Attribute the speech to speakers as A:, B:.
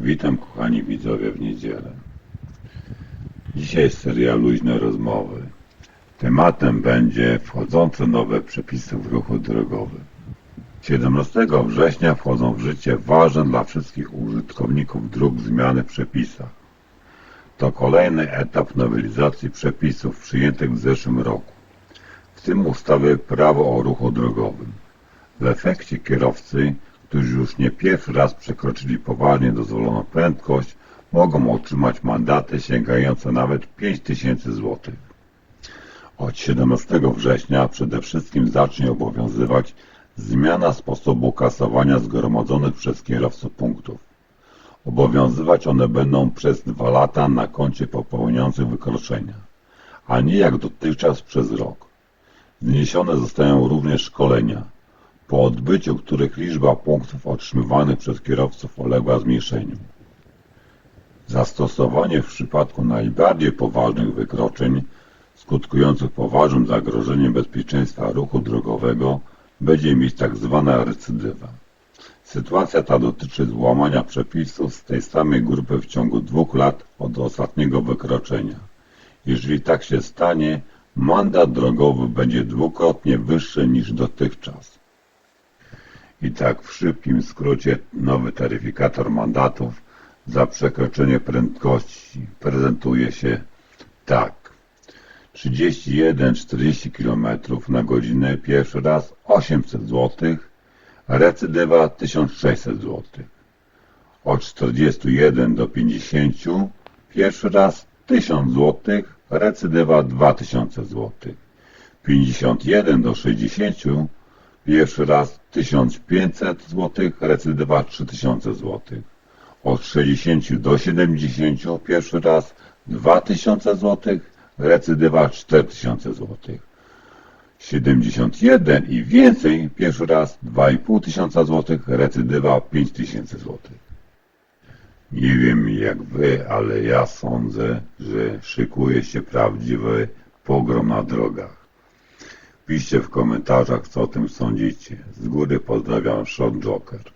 A: Witam kochani widzowie w niedzielę. Dzisiaj seria luźne rozmowy. Tematem będzie wchodzące nowe przepisy w ruchu drogowym. 17 września wchodzą w życie ważne dla wszystkich użytkowników dróg zmiany w przepisach. To kolejny etap nowelizacji przepisów przyjętych w zeszłym roku, w tym ustawy Prawo o ruchu drogowym. W efekcie kierowcy, którzy już nie pierwszy raz przekroczyli poważnie dozwoloną prędkość, mogą otrzymać mandaty sięgające nawet 5000 zł. Od 17 września przede wszystkim zacznie obowiązywać zmiana sposobu kasowania zgromadzonych przez kierowców punktów. Obowiązywać one będą przez dwa lata na koncie popełniających wykroczenia, a nie jak dotychczas przez rok. Zniesione zostają również szkolenia, po odbyciu których liczba punktów otrzymywanych przez kierowców uległa zmniejszeniu. Zastosowanie w przypadku najbardziej poważnych wykroczeń skutkujących poważnym zagrożeniem bezpieczeństwa ruchu drogowego będzie mieć tak zwana recydywa. Sytuacja ta dotyczy złamania przepisów z tej samej grupy w ciągu dwóch lat od ostatniego wykroczenia. Jeżeli tak się stanie, mandat drogowy będzie dwukrotnie wyższy niż dotychczas. I tak w szybkim skrócie nowy taryfikator mandatów za przekroczenie prędkości prezentuje się tak. 31-40 km na godzinę pierwszy raz 800 zł, recydywa 1600 zł. Od 41 do 50 pierwszy raz 1000 zł, recydywa 2000 zł. 51 do 60 pierwszy raz 1500 zł, recydywa 3000 zł. Od 60 do 70 pierwszy raz 2000 zł, recydywa 4000 zł. 71 i więcej pierwszy raz 2500 zł, recydywa 5000 zł. Nie wiem jak wy, ale ja sądzę, że szykuje się prawdziwy pogrom na drogach. Piszcie w komentarzach, co o tym sądzicie. Z góry pozdrawiam, Shot Joker.